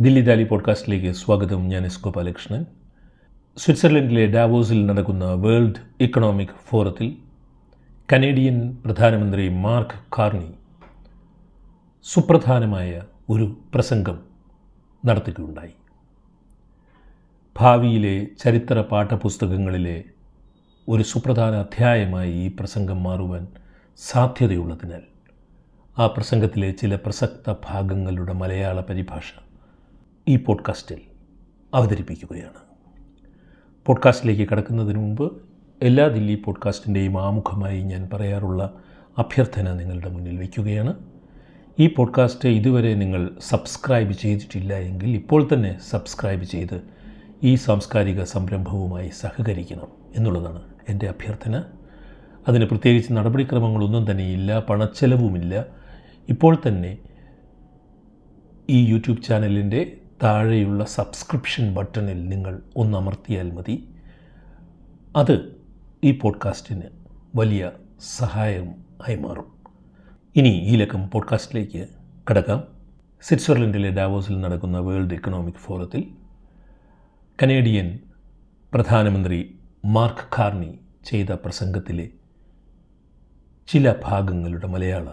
ദില്ലി ദാലി പോഡ്കാസ്റ്റിലേക്ക് സ്വാഗതം. ഞാൻ എസ് ഗോപാലകൃഷ്ണൻ. സ്വിറ്റ്സർലൻഡിലെ ഡാവോസിൽ നടക്കുന്ന വേൾഡ് ഇക്കണോമിക് ഫോറത്തിൽ കനേഡിയൻ പ്രധാനമന്ത്രി മാർക്ക് കാർണി സുപ്രധാനമായ ഒരു പ്രസംഗം നടത്തുകയുണ്ടായി. ഭാവിയിലെ ചരിത്ര പാഠപുസ്തകങ്ങളിലെ ഒരു സുപ്രധാന അധ്യായമായി ഈ പ്രസംഗം മാറുവാൻ സാധ്യതയുള്ളതിനാൽ ആ പ്രസംഗത്തിലെ ചില പ്രസക്ത ഭാഗങ്ങളുടെ മലയാള പരിഭാഷ ഈ പോഡ്കാസ്റ്റിൽ അവതരിപ്പിക്കുകയാണ്. പോഡ്കാസ്റ്റിലേക്ക് കടക്കുന്നതിന് മുമ്പ് എല്ലാ ദില്ലി പോഡ്കാസ്റ്റിന്റെയും ആമുഖമായി ഞാൻ പറയാറുള്ള അഭ്യർത്ഥന നിങ്ങളുടെ മുന്നിൽ വയ്ക്കുകയാണ്. ഈ പോഡ്കാസ്റ്റ് ഇതുവരെ നിങ്ങൾ സബ്സ്ക്രൈബ് ചെയ്തിട്ടില്ല എങ്കിൽ ഇപ്പോൾ തന്നെ സബ്സ്ക്രൈബ് ചെയ്ത് ഈ സാംസ്കാരിക സംരംഭവുമായി സഹകരിക്കണം എന്നുള്ളതാണ് എന്റെ അഭ്യർത്ഥന. അതിന് പ്രത്യേകിച്ച് നടപടിക്രമങ്ങളൊന്നും തന്നെ ഇല്ല പണച്ചെലവുമില്ല. ഇപ്പോൾ തന്നെ ഈ യൂട്യൂബ് ചാനലിന്റെ താഴെയുള്ള സബ്സ്ക്രിപ്ഷൻ ബട്ടണിൽ നിങ്ങൾ ഒന്ന് അമർത്തിയാൽ മതി. അത് ഈ പോഡ്കാസ്റ്റിന് വലിയ സഹായം ആയി മാറും. ഇനി ഈ ലക്കം പോഡ്കാസ്റ്റിലേക്ക് കടക്കാം. സ്വിറ്റ്സർലൻഡിലെ ഡാവോസിൽ നടക്കുന്ന വേൾഡ് ഇക്കണോമിക് ഫോറത്തിൽ കനേഡിയൻ പ്രധാനമന്ത്രി മാർക്ക് കാർണി ചെയ്ത പ്രസംഗത്തിലെ ചില ഭാഗങ്ങളുടെ മലയാള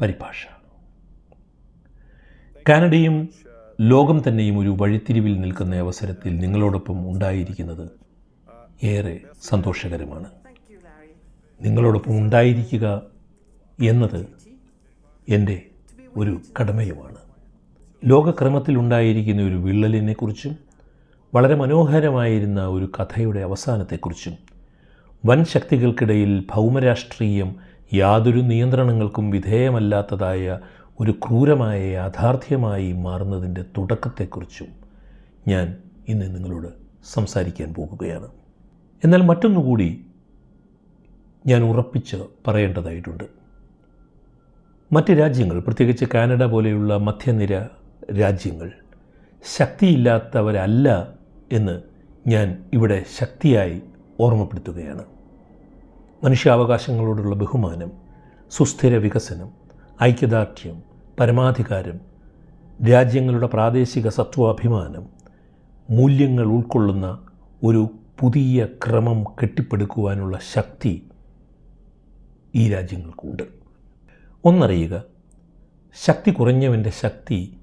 പരിഭാഷ. കാനഡയും ലോകം തന്നെയും ഒരു വഴിത്തിരിവിൽ നിൽക്കുന്ന അവസരത്തിൽ നിങ്ങളോടൊപ്പം ഉണ്ടായിരിക്കുന്നത് ഏറെ സന്തോഷകരമാണ്. നിങ്ങളോടൊപ്പം ഉണ്ടായിരിക്കുക എന്നത് എന്റെ ഒരു കടമയുമാണ്. ലോകക്രമത്തിലുണ്ടായിരിക്കുന്ന ഒരു വിള്ളലിനെക്കുറിച്ചും വളരെ മനോഹരമായിരുന്ന ഒരു കഥയുടെ അവസാനത്തെക്കുറിച്ചും വൻ ശക്തികൾക്കിടയിൽ ഭൗമരാഷ്ട്രീയം യാതൊരു നിയന്ത്രണങ്ങൾക്കും വിധേയമല്ലാത്തതായ ഒരു ക്രൂരമായ യാഥാർത്ഥ്യമായി മാറുന്നതിന്റെ തുടക്കത്തെക്കുറിച്ചും ഞാൻ ഇന്ന് നിങ്ങളോട് സംസാരിക്കാൻ പോകുകയാണ്. എന്നാൽ മറ്റൊന്നുകൂടി ഞാൻ ഉറപ്പിച്ച് പറയേണ്ടതായിട്ടുണ്ട്. മറ്റ് രാജ്യങ്ങൾ പ്രത്യേകിച്ച് കാനഡ പോലെയുള്ള മധ്യനിര രാജ്യങ്ങൾ ശക്തിയില്ലാത്തവരല്ല എന്ന് ഞാൻ ഇവിടെ ശക്തിയായി ഓർമ്മപ്പെടുത്തുകയാണ്. മനുഷ്യാവകാശങ്ങളോടുള്ള ബഹുമാനം സുസ്ഥിര വികസനം ഐക്യദാർഢ്യം പരമാധികാരം രാജ്യങ്ങളുടെ പ്രാദേശിക സത്വാഭിമാനം മൂല്യങ്ങൾ ഉൾക്കൊള്ളുന്ന ഒരു പുതിയ ക്രമം കെട്ടിപ്പടുക്കുവാനുള്ള ശക്തി ഈ രാജ്യങ്ങൾക്കുണ്ട്. ഒന്നറിയുക ശക്തി കുറഞ്ഞവന്റെ ശക്തി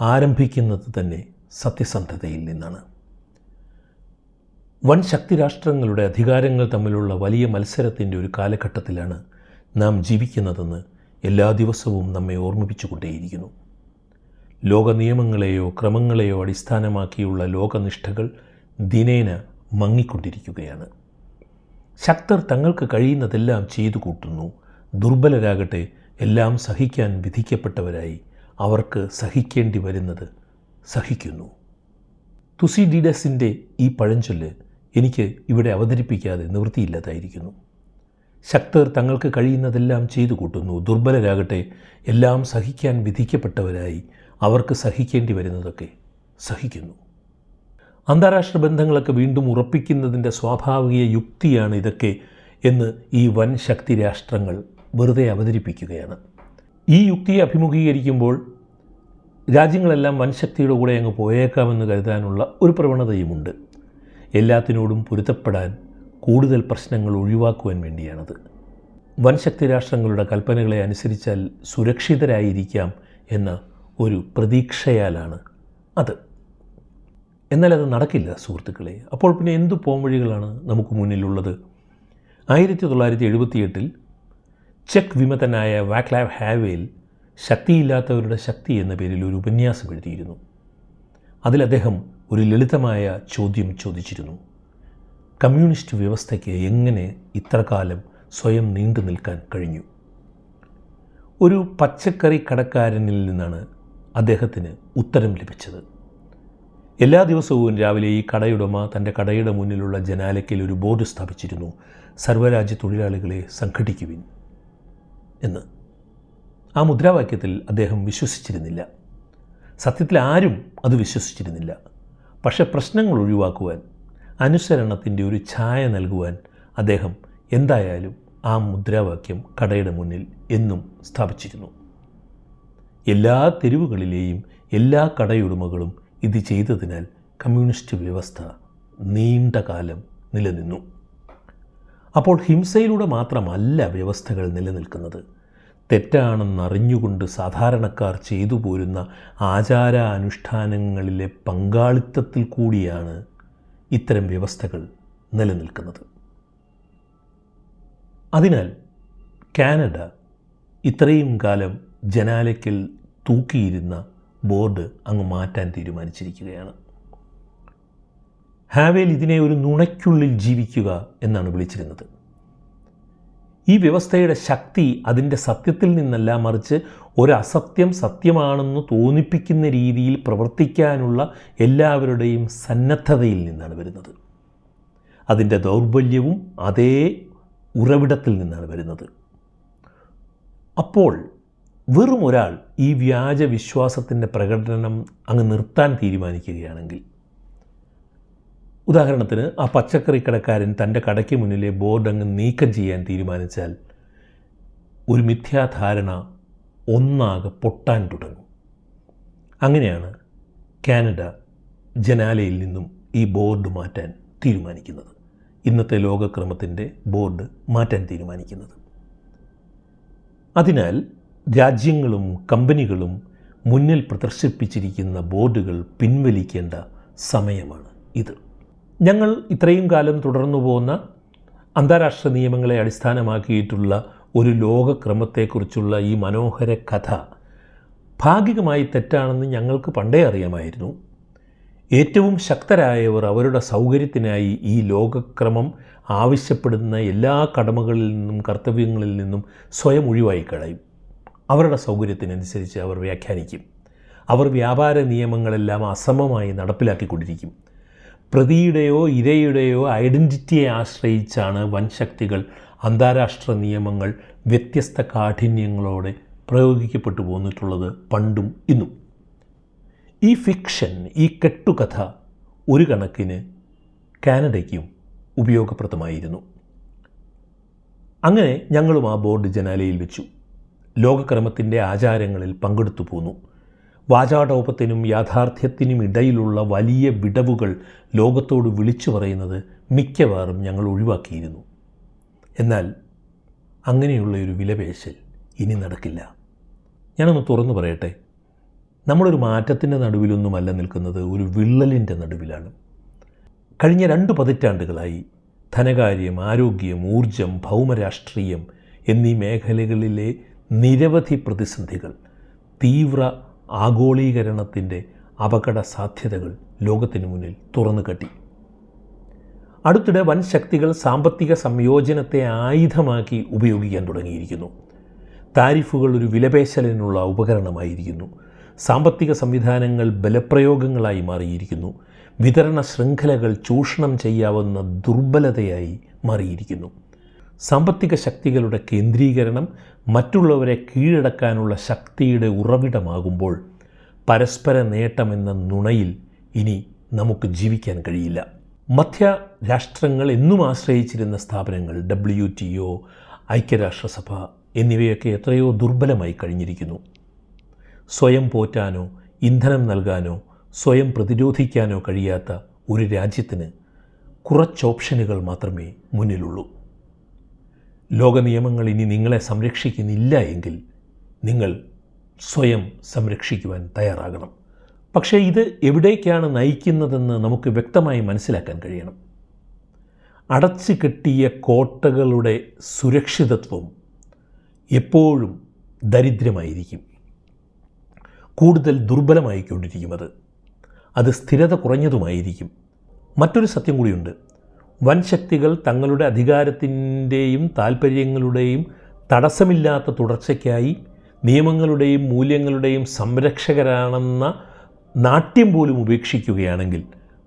ആരംഭിക്കുന്നത് തന്നെ സത്യസന്ധതയിൽ നിന്നാണ്. വൻ ശക്തി രാഷ്ട്രങ്ങളുടെ അധികാരങ്ങൾ തമ്മിലുള്ള വലിയ മത്സരത്തിന്റെ ഒരു കാലഘട്ടത്തിലാണ് നാം ജീവിക്കുന്നതെന്ന് എല്ലാ ദിവസവും നമ്മെ ഓർമ്മിപ്പിച്ചുകൊണ്ടേയിരിക്കുന്നു. ലോക നിയമങ്ങളെയോ ക്രമങ്ങളെയോ അടിസ്ഥാനമാക്കിയുള്ള ലോകനിഷ്ഠകൾ ദിനേന മങ്ങിക്കൊണ്ടിരിക്കുകയാണ്. ശക്തർ തങ്ങൾക്ക് കഴിയുന്നതെല്ലാം ചെയ്തു കൂട്ടുന്നു. ദുർബലരാകട്ടെ എല്ലാം സഹിക്കാൻ വിധിക്കപ്പെട്ടവരായി അവർക്ക് സഹിക്കേണ്ടി വരുന്നത് സഹിക്കുന്നു. തുസിഡിഡസിന്റെ ഈ പഴഞ്ചൊല്ല് എനിക്ക് ഇവിടെ അവതരിപ്പിക്കാതെ നിവൃത്തിയില്ലാതായിരിക്കുന്നു. ശക്തർ തങ്ങൾക്ക് കഴിയുന്നതെല്ലാം ചെയ്തു കൂട്ടുന്നു. ദുർബലരാകട്ടെ എല്ലാം സഹിക്കാൻ വിധിക്കപ്പെട്ടവരായി അവർക്ക് സഹിക്കേണ്ടി വരുന്നതൊക്കെ സഹിക്കുന്നു. അന്താരാഷ്ട്ര ബന്ധങ്ങളൊക്കെ വീണ്ടും ഉറപ്പിക്കുന്നതിന്റെ സ്വാഭാവിക യുക്തിയാണ് ഇതൊക്കെ എന്ന് ഈ വൻ ശക്തി രാഷ്ട്രങ്ങൾ വെറുതെ അവതരിപ്പിക്കുകയാണ്. ഈ യുക്തിയെ അഭിമുഖീകരിക്കുമ്പോൾ രാജ്യങ്ങളെല്ലാം വൻശക്തിയുടെ കൂടെ അങ്ങ് പോയേക്കാമെന്ന് കരുതാനുള്ള ഒരു പ്രവണതയുമുണ്ട്. എല്ലാത്തിനോടും പൊരുത്തപ്പെടാൻ കൂടുതൽ പ്രശ്നങ്ങൾ ഒഴിവാക്കുവാൻ വേണ്ടിയാണത്. വൻശക്തി രാഷ്ട്രങ്ങളുടെ കൽപ്പനകളെ അനുസരിച്ചാൽ സുരക്ഷിതരായിരിക്കാം എന്ന ഒരു പ്രതീക്ഷയാലാണ് അത്. എന്നാൽ അത് നടക്കില്ല സുഹൃത്തുക്കളെ. അപ്പോൾ പിന്നെ എന്തു പോംവഴികളാണ് നമുക്ക് മുന്നിലുള്ളത്? ആയിരത്തി തൊള്ളായിരത്തി എഴുപത്തിയെട്ടിൽ ചെക്ക് വിമതനായ വാക്ലാവ് ഹാവേൽ ശക്തിയില്ലാത്തവരുടെ ശക്തി എന്ന പേരിൽ ഒരു ഉപന്യാസം എഴുതിയിരുന്നു. അതിൽ അദ്ദേഹം ഒരു ലളിതമായ ചോദ്യം ചോദിച്ചിരുന്നു. കമ്മ്യൂണിസ്റ്റ് വ്യവസ്ഥയ്ക്ക് എങ്ങനെ ഇത്രകാലം സ്വയം നീണ്ടു നിൽക്കാൻ കഴിഞ്ഞു? ഒരു പച്ചക്കറി കടക്കാരനിൽ നിന്നാണ് അദ്ദേഹത്തിന് ഉത്തരം ലഭിച്ചത്. എല്ലാ ദിവസവും രാവിലെ ഈ കടയുടമ തന്റെ കടയുടെ മുന്നിലുള്ള ജനാലയ്ക്കൽ ഒരു ബോർഡ് സ്ഥാപിച്ചിരുന്നു സർവരാജ്യ തൊഴിലാളികളെ സംഘടിക്കുവിൻ എന്ന്. ആ മുദ്രാവാക്യത്തിൽ അദ്ദേഹം വിശ്വസിച്ചിരുന്നില്ല. സത്യത്തിൽ ആരും അത് വിശ്വസിച്ചിരുന്നില്ല. പക്ഷേ പ്രശ്നങ്ങൾ ഒഴിവാക്കുവാൻ അനുസരണത്തിന്റെ ഒരു ഛായ നൽകുവാൻ അദ്ദേഹം എന്തായാലും ആ മുദ്രാവാക്യം കടയുടെ മുന്നിൽ എന്നും സ്ഥാപിച്ചിരുന്നു. എല്ലാ തെരുവുകളിലെയും എല്ലാ കടയുടമകളും ഇത് ചെയ്തതിനാൽ കമ്മ്യൂണിസ്റ്റ് വ്യവസ്ഥ നീണ്ട കാലം നിലനിന്നു. അപ്പോൾ ഹിംസയിലൂടെ മാത്രമല്ല വ്യവസ്ഥകൾ നിലനിൽക്കുന്നത്. തെറ്റാണെന്നറിഞ്ഞുകൊണ്ട് സാധാരണക്കാർ ചെയ്തു പോരുന്ന ആചാര അനുഷ്ഠാനങ്ങളിലെ പങ്കാളിത്തത്തിൽ കൂടിയാണ് ഇത്തരം വ്യവസ്ഥകൾ നിലനിൽക്കുന്നത്. അതിനാൽ കാനഡ ഇത്രയും കാലം ജനാലയ്ക്കൽ തൂക്കിയിരുന്ന ബോർഡ് അങ്ങ് മാറ്റാൻ തീരുമാനിച്ചിരിക്കുകയാണ്. ഹാവേൽ ഇതിനെ ഒരു നുണയ്ക്കുള്ളിൽ ജീവിക്കുക എന്നാണ് വിളിച്ചിരുന്നത്. ഈ വ്യവസ്ഥയുടെ ശക്തി അതിന്റെ സത്യത്തിൽ നിന്നല്ല മറിച്ച് ഒരു അസത്യം സത്യമാണെന്ന് തോന്നിപ്പിക്കുന്ന രീതിയിൽ പ്രവർത്തിക്കാനുള്ള എല്ലാവരുടെയും സന്നദ്ധതയിൽ നിന്നാണ് വരുന്നത്. അതിന്റെ ദൗർബല്യവും അതേ ഉറവിടത്തിൽ നിന്നാണ് വരുന്നത്. അപ്പോൾ വെറും ഒരാൾ ഈ വ്യാജ വിശ്വാസത്തിന്റെ പ്രകടനം അങ്ങ് നിർത്താൻ തീരുമാനിക്കുകയാണെങ്കിൽ ഉദാഹരണത്തിന് ആ പച്ചക്കറി കടക്കാരൻ തന്റെ കടയ്ക്ക് മുന്നിലെ ബോർഡ് അങ്ങ് നീക്കം ചെയ്യാൻ തീരുമാനിച്ചാൽ ഒരു മിഥ്യാധാരണ ഒന്നാകെ പൊട്ടാൻ തുടങ്ങും. അങ്ങനെയാണ് കാനഡ ജനാലയിൽ നിന്നും ഈ ബോർഡ് മാറ്റാൻ തീരുമാനിക്കുന്നത്. ഇന്നത്തെ ലോകക്രമത്തിന്റെ ബോർഡ് മാറ്റാൻ തീരുമാനിക്കുന്നത്. അതിനാൽ രാജ്യങ്ങളും കമ്പനികളും മുന്നിൽ പ്രദർശിപ്പിച്ചിരിക്കുന്ന ബോർഡുകൾ പിൻവലിക്കേണ്ട സമയമാണ് ഇത്. ഞങ്ങൾ ഇത്രയും കാലം തുടർന്നു പോകുന്ന അന്താരാഷ്ട്ര നിയമങ്ങളെ അടിസ്ഥാനമാക്കിയിട്ടുള്ള ഒരു ലോകക്രമത്തെക്കുറിച്ചുള്ള ഈ മനോഹര കഥ ഭാഗികമായി തെറ്റാണെന്ന് ഞങ്ങൾക്ക് പണ്ടേ അറിയാമായിരുന്നു. ഏറ്റവും ശക്തരായവർ അവരുടെ സൗകര്യത്തിനായി ഈ ലോകക്രമം ആവശ്യപ്പെടുന്ന എല്ലാ കടമകളിൽ നിന്നും കർത്തവ്യങ്ങളിൽ നിന്നും സ്വയം ഒഴിവായി കളയും. അവരുടെ സൗകര്യത്തിനനുസരിച്ച് അവർ വ്യാഖ്യാനിക്കും. അവർ വ്യാപാര നിയമങ്ങളെല്ലാം അസമമായി നടപ്പിലാക്കിക്കൊണ്ടിരിക്കും. പ്രതിയുടെയോ ഇരയുടെയോ ഐഡന്റിറ്റിയെ ആശ്രയിച്ചാണ് വൻശക്തികൾ അന്താരാഷ്ട്ര നിയമങ്ങൾ വ്യത്യസ്ത കാഠിന്യങ്ങളോടെ പ്രയോഗിക്കപ്പെട്ടു പോന്നിട്ടുള്ളത് പണ്ടും ഇന്നും. ഈ ഫിക്ഷൻ ഈ കെട്ടുകഥ ഒരു കണക്കിന് കാനഡയ്ക്കും ഉപയോഗപ്രദമായിരുന്നു. അങ്ങനെ ഞങ്ങളും ആ ബോർഡ് ജനാലയിൽ വെച്ചു. ലോകക്രമത്തിന്റെ ആചാരങ്ങളിൽ പങ്കെടുത്തു പോന്നു. വാചാടോപത്തിനും യാഥാർത്ഥ്യത്തിനും ഇടയിലുള്ള വലിയ വിടവുകൾ ലോകത്തോട് വിളിച്ചു പറയുന്നത് മിക്കവാറും ഞങ്ങൾ ഒഴിവാക്കിയിരുന്നു. എന്നാൽ അങ്ങനെയുള്ള ഒരു വിലപേശൽ ഇനി നടക്കില്ല. ഞാനൊന്ന് തുറന്നു പറയട്ടെ. നമ്മളൊരു മാറ്റത്തിന്റെ നടുവിലൊന്നുമല്ല നിൽക്കുന്നത് ഒരു വിള്ളലിന്റെ നടുവിലാണ്. കഴിഞ്ഞ രണ്ട് പതിറ്റാണ്ടുകളായി ധനകാര്യം ആരോഗ്യം ഊർജം ഭൗമരാഷ്ട്രീയം എന്നീ മേഖലകളിലെ നിരവധി പ്രതിസന്ധികൾ തീവ്ര ആഗോളീകരണത്തിന്റെ അപകട സാധ്യതകൾ ലോകത്തിനു മുന്നിൽ തുറന്നു കെട്ടി അടുത്തിടെ വൻ ശക്തികൾ സാമ്പത്തിക സംയോജനത്തെ ആയുധമാക്കി ഉപയോഗിക്കാൻ തുടങ്ങിയിരിക്കുന്നു. താരിഫുകൾ ഒരു വിലപേശലിനുള്ള ഉപകരണമായിരിക്കുന്നു. സാമ്പത്തിക സംവിധാനങ്ങൾ ബലപ്രയോഗങ്ങളായി മാറിയിരിക്കുന്നു. വിതരണ ശൃംഖലകൾ ചൂഷണം ചെയ്യാവുന്ന ദുർബലതയായി മാറിയിരിക്കുന്നു. സാമ്പത്തിക ശക്തികളുടെ കേന്ദ്രീകരണം മറ്റുള്ളവരെ കീഴടക്കാനുള്ള ശക്തിയുടെ ഉറവിടമാകുമ്പോൾ പരസ്പര നേട്ടമെന്ന നുണയിൽ ഇനി നമുക്ക് ജീവിക്കാൻ കഴിയില്ല. മധ്യ രാഷ്ട്രങ്ങൾ എന്നും ആശ്രയിച്ചിരുന്ന സ്ഥാപനങ്ങൾ ഡബ്ല്യു ടി ഒ ഐക്യരാഷ്ട്രസഭ എന്നിവയൊക്കെ എത്രയോ ദുർബലമായി കഴിഞ്ഞിരിക്കുന്നു. സ്വയം പോറ്റാനോ ഇന്ധനം നൽകാനോ സ്വയം പ്രതിരോധിക്കാനോ കഴിയാത്ത ഒരു രാജ്യത്തിന് കുറച്ച് ഓപ്ഷനുകൾ മാത്രമേ മുന്നിലുള്ളൂ. ലോക നിയമങ്ങൾ ഇനി നിങ്ങളെ സംരക്ഷിക്കുന്നില്ല എങ്കിൽ നിങ്ങൾ സ്വയം സംരക്ഷിക്കുവാൻ തയ്യാറാകണം. പക്ഷേ ഇത് എവിടേക്കാണ് നയിക്കുന്നതെന്ന് നമുക്ക് വ്യക്തമായി മനസ്സിലാക്കാൻ കഴിയണം. അടച്ചു കെട്ടിയ കോട്ടകളുടെ സുരക്ഷിതത്വം എപ്പോഴും ദരിദ്രമായിരിക്കും. കൂടുതൽ ദുർബലമായിക്കൊണ്ടിരിക്കും അത്. അത് സ്ഥിരത കുറഞ്ഞതുമായിരിക്കും. മറ്റൊരു സത്യം കൂടിയുണ്ട്. വൻ ശക്തികൾ തങ്ങളുടെ അധികാരത്തിന്റെയും താൽപ്പര്യങ്ങളുടെയും തടസ്സമില്ലാത്ത തുടർച്ചയ്ക്കായി നിയമങ്ങളുടെയും മൂല്യങ്ങളുടെയും സംരക്ഷകരാണെന്ന നാട്യം പോലും ഉപേക്ഷിക്കുകയാണെങ്കിൽ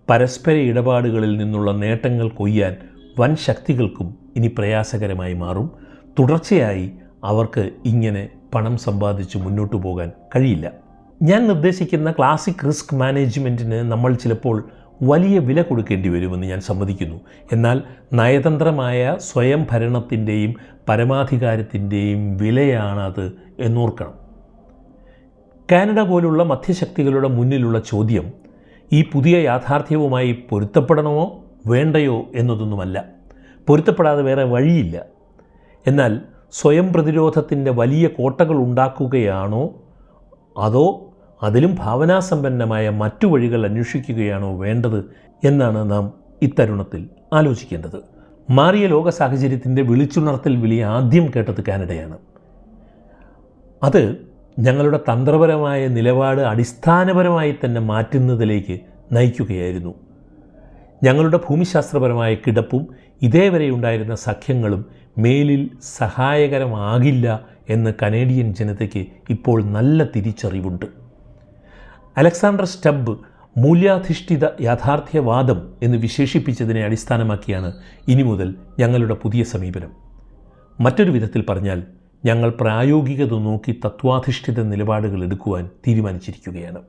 പരസ്പര ഇടപാടുകളിൽ നിന്നുള്ള നേട്ടങ്ങൾ കൊയ്യാൻ വൻ ശക്തികൾക്കും ഇനി പ്രയാസകരമായി മാറും. തുടർച്ചയായി അവർക്ക് ഇങ്ങനെ പണം സമ്പാദിച്ച് മുന്നോട്ട് പോകാൻ കഴിയില്ല. ഞാൻ നിർദ്ദേശിക്കുന്ന ക്ലാസിക് റിസ്ക് മാനേജ്മെന്റിന് നമ്മൾ ചിലപ്പോൾ വലിയ വില കൊടുക്കേണ്ടി വരുമെന്ന് ഞാൻ സമ്മതിക്കുന്നു. എന്നാൽ നയതന്ത്രമായ സ്വയം ഭരണത്തിന്റെയും പരമാധികാരത്തിന്റെയും വിലയാണത് എന്നോർക്കണം. കാനഡ പോലുള്ള മധ്യശക്തികളുടെ മുന്നിലുള്ള ചോദ്യം ഈ പുതിയ യാഥാർത്ഥ്യവുമായി പൊരുത്തപ്പെടണമോ വേണ്ടയോ എന്നതൊന്നുമല്ല. പൊരുത്തപ്പെടാതെ വേറെ വഴിയില്ല. എന്നാൽ സ്വയം പ്രതിരോധത്തിന്റെ വലിയ കോട്ടകൾ ഉണ്ടാക്കുകയാണോ അതോ അതിലും ഭാവനാസമ്പന്നമായ മറ്റു വഴികൾ അന്വേഷിക്കുകയാണോ വേണ്ടത് എന്നാണ് നാം ഇത്തരുണത്തിൽ ആലോചിക്കേണ്ടത്. മാറിയ ലോക സാഹചര്യത്തിന്റെ വിളിച്ചുണർത്തൽ വിളി ആദ്യം കേട്ടത് കാനഡയാണ്. അത് ഞങ്ങളുടെ തന്ത്രപരമായ നിലപാട് അടിസ്ഥാനപരമായി തന്നെ മാറ്റുന്നതിലേക്ക് നയിക്കുകയായിരുന്നു. ഞങ്ങളുടെ ഭൂമിശാസ്ത്രപരമായ കിടപ്പും ഇതേവരെ ഉണ്ടായിരുന്ന സഖ്യങ്ങളും മേലിൽ സഹായകരമാകില്ല എന്ന് കനേഡിയൻ ജനതയ്ക്ക് ഇപ്പോൾ നല്ല തിരിച്ചറിവുണ്ട്. അലക്സാണ്ടർ സ്റ്റബ് മൂല്യാധിഷ്ഠിത യാഥാർത്ഥ്യവാദം എന്ന് വിശേഷിപ്പിച്ചതിനെ അടിസ്ഥാനമാക്കിയാണ് ഇനി മുതൽ ഞങ്ങളുടെ പുതിയ സമീപനം. മറ്റൊരു വിധത്തിൽ പറഞ്ഞാൽ ഞങ്ങൾ പ്രായോഗികത നോക്കി തത്വാധിഷ്ഠിത നിലപാടുകൾ എടുക്കുവാൻ തീരുമാനിച്ചിരിക്കുകയാണ്.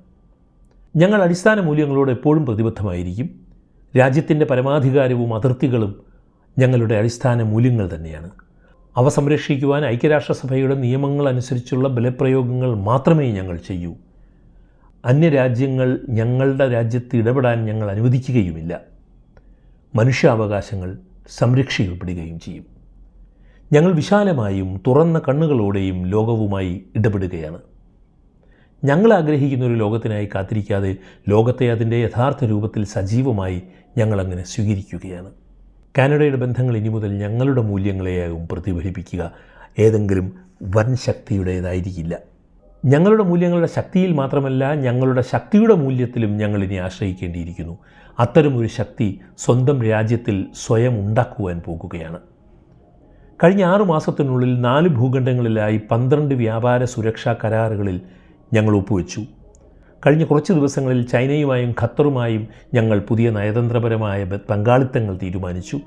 ഞങ്ങൾ അടിസ്ഥാന മൂല്യങ്ങളോട് എപ്പോഴും പ്രതിബദ്ധമായിരിക്കും. രാജ്യത്തിന്റെ പരമാധികാരവും അതിർത്തികളും ഞങ്ങളുടെ അടിസ്ഥാന മൂല്യങ്ങൾ തന്നെയാണ്. അവ സംരക്ഷിക്കുവാൻ ഐക്യരാഷ്ട്രസഭയുടെ നിയമങ്ങൾ അനുസരിച്ചുള്ള ബലപ്രയോഗങ്ങൾ മാത്രമേ ഞങ്ങൾ ചെയ്യൂ. അന്യരാജ്യങ്ങൾ ഞങ്ങളുടെ രാജ്യത്ത് ഇടപെടാൻ ഞങ്ങൾ അനുവദിക്കുകയുമില്ല. മനുഷ്യാവകാശങ്ങൾ സംരക്ഷിക്കപ്പെടുകയും ചെയ്യും. ഞങ്ങൾ വിശാലമായും തുറന്ന കണ്ണുകളോടെയും ലോകവുമായി ഇടപെടുകയാണ്. ഞങ്ങൾ ആഗ്രഹിക്കുന്ന ഒരു ലോകത്തിനായി കാത്തിരിക്കാതെ ലോകത്തെ അതിന്റെ യഥാർത്ഥ രൂപത്തിൽ സജീവമായി ഞങ്ങളങ്ങനെ സ്വീകരിക്കുകയാണ്. കാനഡയുടെ ബന്ധങ്ങൾ ഇനി മുതൽ ഞങ്ങളുടെ മൂല്യങ്ങളെയാകും പ്രതിഫലിപ്പിക്കുക. ഏതെങ്കിലും വൻ ശക്തിയുടേതായിരിക്കില്ല ഞങ്ങളുടെ മൂല്യങ്ങളുടെ ശക്തിയിൽ മാത്രമല്ല ഞങ്ങളുടെ ശക്തിയുടെ മൂല്യത്തിലും ഞങ്ങൾ ഇനി ആശ്രയിക്കേണ്ടിയിരിക്കുന്നു. അത്തരമൊരു ശക്തി സ്വന്തം രാജ്യത്തിൽ സ്വയം ഉണ്ടാക്കുവാൻ പോകുകയാണ്. കഴിഞ്ഞ ആറു മാസത്തിനുള്ളിൽ നാല് ഭൂഖണ്ഡങ്ങളിലായി പന്ത്രണ്ട് വ്യാപാര സുരക്ഷാ കരാറുകളിൽ ഞങ്ങൾ ഒപ്പുവെച്ചു. കഴിഞ്ഞ കുറച്ച് ദിവസങ്ങളിൽ ചൈനയുമായും ഖത്തറുമായും ഞങ്ങൾ പുതിയ നയതന്ത്രപരമായ പങ്കാളിത്തങ്ങൾ തീരുമാനിച്ചു.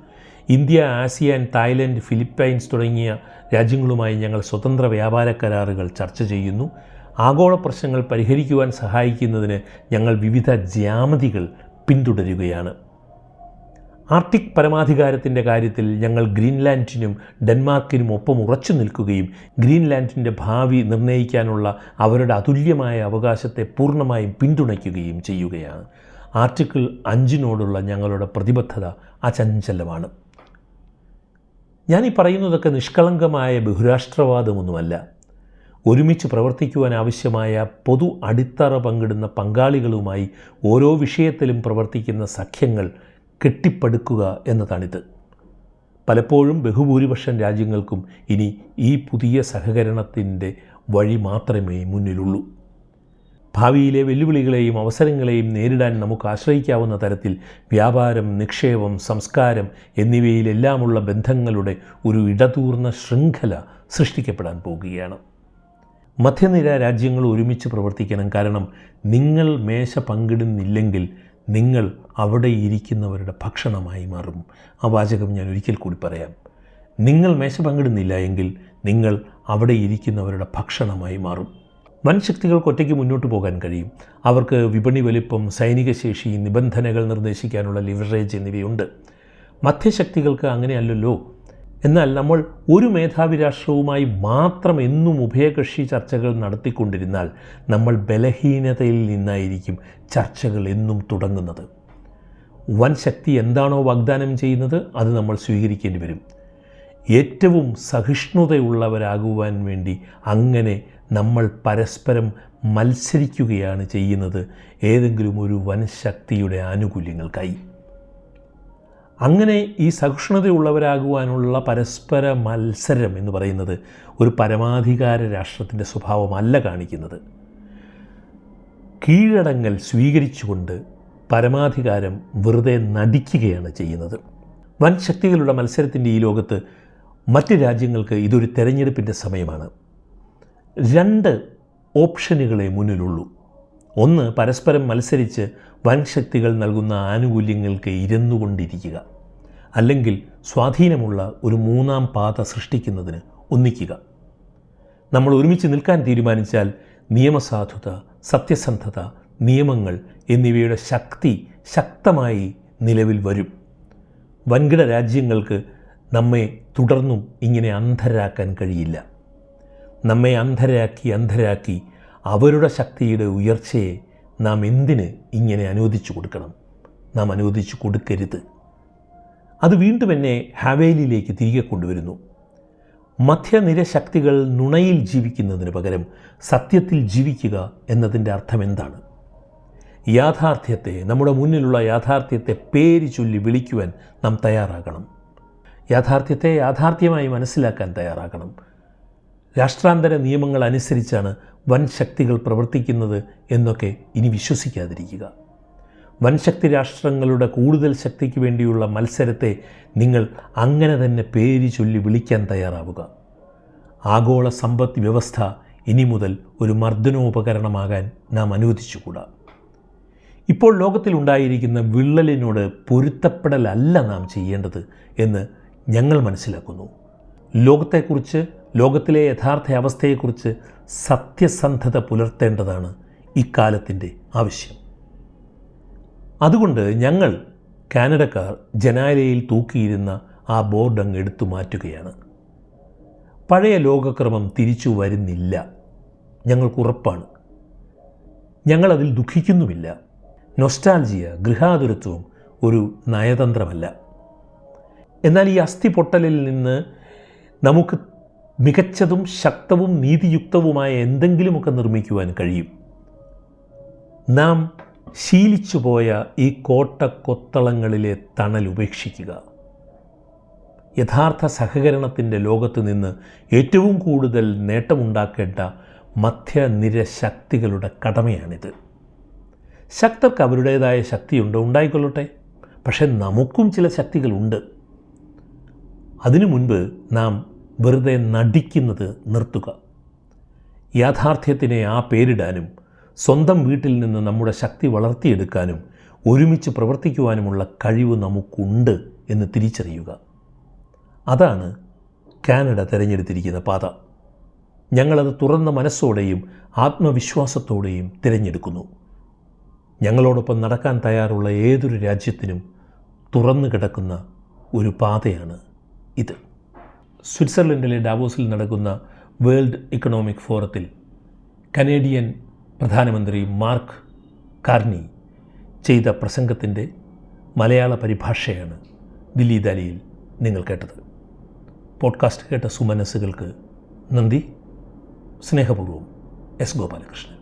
ഇന്ത്യ ആസിയാൻ തായ്ലൻഡ് ഫിലിപ്പൈൻസ് തുടങ്ങിയ രാജ്യങ്ങളുമായി ഞങ്ങൾ സ്വതന്ത്ര വ്യാപാര കരാറുകൾ ചർച്ച ചെയ്യുന്നു. ആഗോള പ്രശ്നങ്ങൾ പരിഹരിക്കുവാൻ സഹായിക്കുന്നതിന് ഞങ്ങൾ വിവിധ ജ്യാമിതികൾ പിന്തുടരുകയാണ്. ആർട്ടിക് പരമാധികാരത്തിന്റെ കാര്യത്തിൽ ഞങ്ങൾ ഗ്രീൻലാൻഡിനും ഡെൻമാർക്കിനും ഒപ്പം ഉറച്ചു നിൽക്കുകയും ഗ്രീൻലാൻഡിന്റെ ഭാവി നിർണയിക്കാനുള്ള അവരുടെ അതുല്യമായ അവകാശത്തെ പൂർണമായും പിന്തുണയ്ക്കുകയും ചെയ്യുകയാണ്. ആർട്ടിക്കിൾ അഞ്ചിനോടുള്ള ഞങ്ങളുടെ പ്രതിബദ്ധത അചഞ്ചലമാണ്. ഈ പറയുന്നതൊക്കെ നിഷ്കളങ്കമായ ബഹുരാഷ്ട്രവാദമൊന്നുമല്ല. ഒരുമിച്ച് പ്രവർത്തിക്കുവാൻ ആവശ്യമായ പൊതു അടിത്തറ പങ്കിടുന്ന പങ്കാളികളുമായി ഓരോ വിഷയത്തിലും പ്രവർത്തിക്കുന്ന സഖ്യങ്ങൾ കെട്ടിപ്പടുക്കുക എന്നതാണിത്. പലപ്പോഴും ബഹുഭൂരിപക്ഷം രാജ്യങ്ങൾക്കും ഇനി ഈ പുതിയ സഹകരണത്തിന്റെ വഴി മാത്രമേ മുന്നിലുള്ളൂ. ഭാവിയിലെ വെല്ലുവിളികളെയും അവസരങ്ങളെയും നേരിടാൻ നമുക്ക് ആശ്രയിക്കാവുന്ന തരത്തിൽ വ്യാപാരം നിക്ഷേപം സംസ്കാരം എന്നിവയിലെല്ലാമുള്ള ബന്ധങ്ങളുടെ ഒരു ഇടതൂർന്ന ശൃംഖല സൃഷ്ടിക്കപ്പെടാൻ പോകുകയാണ്. മധ്യനിര രാജ്യങ്ങൾ ഒരുമിച്ച് പ്രവർത്തിക്കണം. കാരണം നിങ്ങൾ മേശ പങ്കിടുന്നില്ലെങ്കിൽ നിങ്ങൾ അവിടെ ഇരിക്കുന്നവരുടെ ഭക്ഷണമായി മാറും. ആ വാചകം ഞാൻ ഒരിക്കൽ കൂടി പറയാം. നിങ്ങൾ മേശ പങ്കിടുന്നില്ല എങ്കിൽ നിങ്ങൾ അവിടെ ഇരിക്കുന്നവരുടെ ഭക്ഷണമായി മാറും. വൻ ശക്തികൾക്ക് ഒറ്റയ്ക്ക് മുന്നോട്ട് പോകാൻ കഴിയും. അവർക്ക് വിപണി വലിപ്പം സൈനിക ശേഷി നിബന്ധനകൾ നിർദ്ദേശിക്കാനുള്ള ലിവറേജ് എന്നിവയുണ്ട്. മധ്യശക്തികൾക്ക് അങ്ങനെയല്ലല്ലോ. എന്നാൽ നമ്മൾ ഒരു മേധാവി രാഷ്ട്രവുമായി മാത്രം എന്നും ഉഭയകക്ഷി ചർച്ചകൾ നടത്തിക്കൊണ്ടിരുന്നാൽ നമ്മൾ ബലഹീനതയിൽ നിന്നായിരിക്കും ചർച്ചകൾ എന്നും തുടങ്ങുന്നത്. വൻ ശക്തി എന്താണോ വാഗ്ദാനം ചെയ്യുന്നത് അത് നമ്മൾ സ്വീകരിക്കേണ്ടി വരും. ഏറ്റവും സഹിഷ്ണുതയുള്ളവരാകുവാൻ വേണ്ടി അങ്ങനെ നമ്മൾ പരസ്പരം മത്സരിക്കുകയാണ് ചെയ്യുന്നത് ഏതെങ്കിലും ഒരു വൻ ശക്തിയുടെ ആനുകൂല്യങ്ങൾക്കായി. അങ്ങനെ ഈ സഹിഷ്ണുതയുള്ളവരാകുവാനുള്ള പരസ്പര മത്സരം എന്ന് പറയുന്നത് ഒരു പരമാധികാര രാഷ്ട്രത്തിന്റെ സ്വഭാവമല്ല കാണിക്കുന്നത്. കീഴടങ്ങൽ സ്വീകരിച്ചുകൊണ്ട് പരമാധികാരം വെറുതെ നടിക്കുകയാണ് ചെയ്യുന്നത്. വൻ ശക്തികളുടെ മത്സരത്തിന്റെ ഈ ലോകത്ത് മറ്റ് രാജ്യങ്ങൾക്ക് ഇതൊരു തെരഞ്ഞെടുപ്പിന്റെ സമയമാണ്. രണ്ട് ഓപ്ഷനുകളെ മുന്നിലുള്ളൂ. ഒന്ന് പരസ്പരം മത്സരിച്ച് വൻ ശക്തികൾ നൽകുന്ന ആനുകൂല്യങ്ങൾക്ക് ഇരുന്നുകൊണ്ടിരിക്കുക. അല്ലെങ്കിൽ സ്വാധീനമുള്ള ഒരു മൂന്നാം പാത സൃഷ്ടിക്കുന്നതിന് ഒന്നിക്കുക. നമ്മൾ ഒരുമിച്ച് നിൽക്കാൻ തീരുമാനിച്ചാൽ നിയമസാധുത സത്യസന്ധത നിയമങ്ങൾ എന്നിവയുടെ ശക്തി ശക്തമായി നിലവിൽ വരും. വൻകിട രാജ്യങ്ങൾക്ക് നമ്മെ തുടർന്നും ഇങ്ങനെ അന്ധരാക്കാൻ കഴിയില്ല. നമ്മെ അന്ധരാക്കി അന്ധരാക്കി അവരുടെ ശക്തിയുടെ ഉയർച്ചയെ നാം എന്തിന് ഇങ്ങനെ അനുവദിച്ചു കൊടുക്കണം? നാം അനുവദിച്ചു കൊടുക്കരുത്. അത് വീണ്ടും എന്നെ ഹവേലിയിലേക്ക് തിരികെ കൊണ്ടുവരുന്നു. മധ്യനിര ശക്തികൾ നുണയിൽ ജീവിക്കുന്നതിന് പകരം സത്യത്തിൽ ജീവിക്കുക എന്നതിന്റെ അർത്ഥം എന്താണ്? യാഥാർത്ഥ്യത്തെ നമ്മുടെ മുന്നിലുള്ള യാഥാർത്ഥ്യത്തെ പേര് ചൊല്ലി വിളിക്കുവാൻ നാം തയ്യാറാകണം. യാഥാർത്ഥ്യത്തെ യാഥാർത്ഥ്യമായി മനസ്സിലാക്കാൻ തയ്യാറാകണം. രാഷ്ട്രാന്തര നിയമങ്ങൾ അനുസരിച്ചാണ് വൻ ശക്തികൾ പ്രവർത്തിക്കുന്നത് എന്നൊക്കെ ഇനി വിശ്വസിക്കാതിരിക്കുക. വൻശക്തി രാഷ്ട്രങ്ങളുടെ കൂടുതൽ ശക്തിക്ക് വേണ്ടിയുള്ള മത്സരത്തെ നിങ്ങൾ അങ്ങനെ തന്നെ പേര് ചൊല്ലി വിളിക്കാൻ തയ്യാറാവുക. ആഗോള സമ്പദ് വ്യവസ്ഥ ഇനി മുതൽ ഒരു മർദ്ദനോപകരണമാകാൻ നാം അനുവദിച്ചുകൂടാ. ഇപ്പോൾ ലോകത്തിലുണ്ടായിരിക്കുന്ന വിള്ളലിനോട് പൊരുത്തപ്പെടലല്ല നാം ചെയ്യേണ്ടത് എന്ന് ഞങ്ങൾ മനസ്സിലാക്കുന്നു. ലോകത്തെക്കുറിച്ച് ലോകത്തിലെ യഥാർത്ഥ അവസ്ഥയെക്കുറിച്ച് സത്യസന്ധത പുലർത്തേണ്ടതാണ് ഇക്കാലത്തിന്റെ ആവശ്യം. അതുകൊണ്ട് ഞങ്ങൾ കാനഡക്കാർ ജനാലയിൽ തൂക്കിയിരുന്ന ആ ബോർഡ് അങ്ങ് എടുത്തു മാറ്റുകയാണ്. പഴയ ലോകക്രമം തിരിച്ചു വരുന്നില്ല. ഞങ്ങൾക്കുറപ്പാണ് ഞങ്ങളതിൽ ദുഃഖിക്കുന്നുമില്ല. നൊസ്റ്റാൽജിയ ഗൃഹാതുരത്വം ഒരു നയതന്ത്രമല്ല. എന്നാൽ ഈ അസ്ഥി പൊട്ടലിൽ നിന്ന് നമുക്ക് മികച്ചതും ശക്തവും നീതിയുക്തവുമായ എന്തെങ്കിലുമൊക്കെ നിർമ്മിക്കുവാൻ കഴിയും. നാം ശീലിച്ചു പോയ ഈ കോട്ടക്കൊത്തളങ്ങളിലെ തണൽ ഉപേക്ഷിക്കുക. യഥാർത്ഥ സഹകരണത്തിന്റെ ലോകത്ത് നിന്ന് ഏറ്റവും കൂടുതൽ നേട്ടമുണ്ടാക്കേണ്ട മധ്യനിര ശക്തികളുടെ കടമയാണിത്. ശക്തർക്ക് അവരുടേതായ ശക്തിയുണ്ട് ഉണ്ടായിക്കൊള്ളട്ടെ. പക്ഷേ നമുക്കും ചില ശക്തികളുണ്ട്. അതിനു മുൻപ് നാം വെറുതെ നടിക്കുന്നത് നിർത്തുക. യാഥാർത്ഥ്യത്തിനെ ആ പേരിടാനും സ്വന്തം വീട്ടിൽ നിന്ന് നമ്മുടെ ശക്തി വളർത്തിയെടുക്കാനും ഒരുമിച്ച് പ്രവർത്തിക്കുവാനുമുള്ള കഴിവ് നമുക്കുണ്ട് എന്ന് തിരിച്ചറിയുക. അതാണ് കാനഡ തിരഞ്ഞെടുത്തിരിക്കുന്ന പാത. ഞങ്ങളത് തുറന്ന മനസ്സോടെയും ആത്മവിശ്വാസത്തോടെയും തിരഞ്ഞെടുക്കുന്നു. ഞങ്ങളോടൊപ്പം നടക്കാൻ തയ്യാറുള്ള ഏതൊരു രാജ്യത്തിനും തുറന്നു കിടക്കുന്ന ഒരു പാതയാണ് ഇത്. സ്വിറ്റ്സർലൻഡിലെ ഡാവോസിൽ നടക്കുന്ന വേൾഡ് ഇക്കണോമിക് ഫോറത്തിൽ കനേഡിയൻ പ്രധാനമന്ത്രി മാർക്ക് കാർണി ചെയ്ത പ്രസംഗത്തിന്റെ മലയാള പരിഭാഷയാണ് ദില്ലി ദാലിയിൽ നിങ്ങൾ കേട്ടത്. പോഡ്കാസ്റ്റ് കേട്ട സുമനസ്സുകൾക്ക് നന്ദി. സ്നേഹപൂർവം എസ് ഗോപാലകൃഷ്ണൻ.